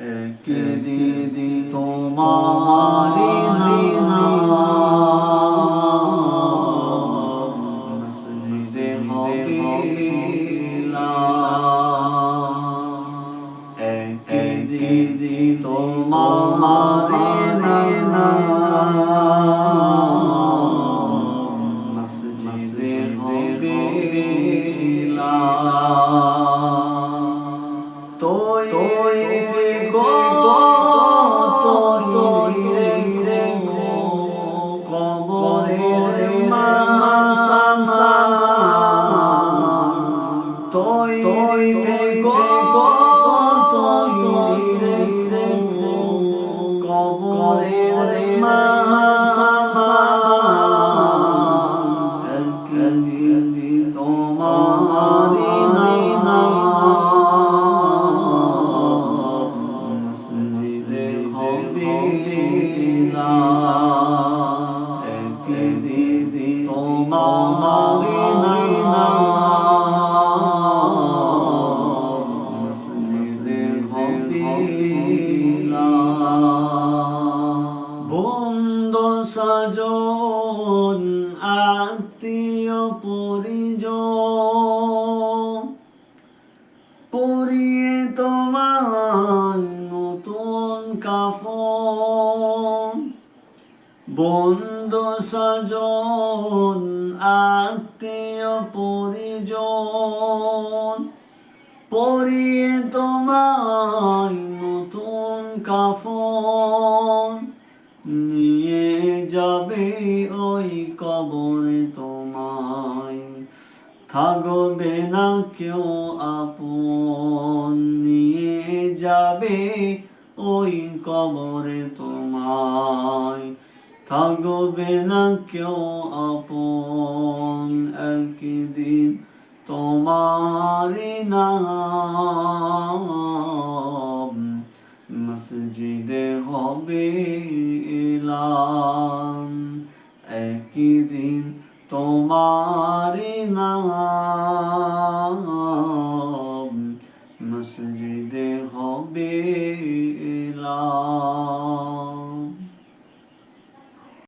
একদিন তোমারি মসজিদে হবে একদিন তোমারি মসজিদে হবে তোই তোই গো তোই রে রে গো কবরের মাসাম তোই তোই গো তোই রে রে গো কবরের মাসাম একদিন তোমারি নাম। মসজিদে হবে বন্ধু সাজন আত্মীয় পরিজন পরিয়ে তোমার বন্ধু সাজন আত্মীয় পরিজন, পরিয়ে তোমার নতুন কাফন। নিয়ে যাবে ওই কবরে তোমায়। থাকবে না কেউ আপন। নিয়ে যাবে ওই কবরে তোমায় থাকবে না কেউ আপন। একদিন তোমারি নাম মসজিদে হবে এলাম। একদিন তোমারি নাম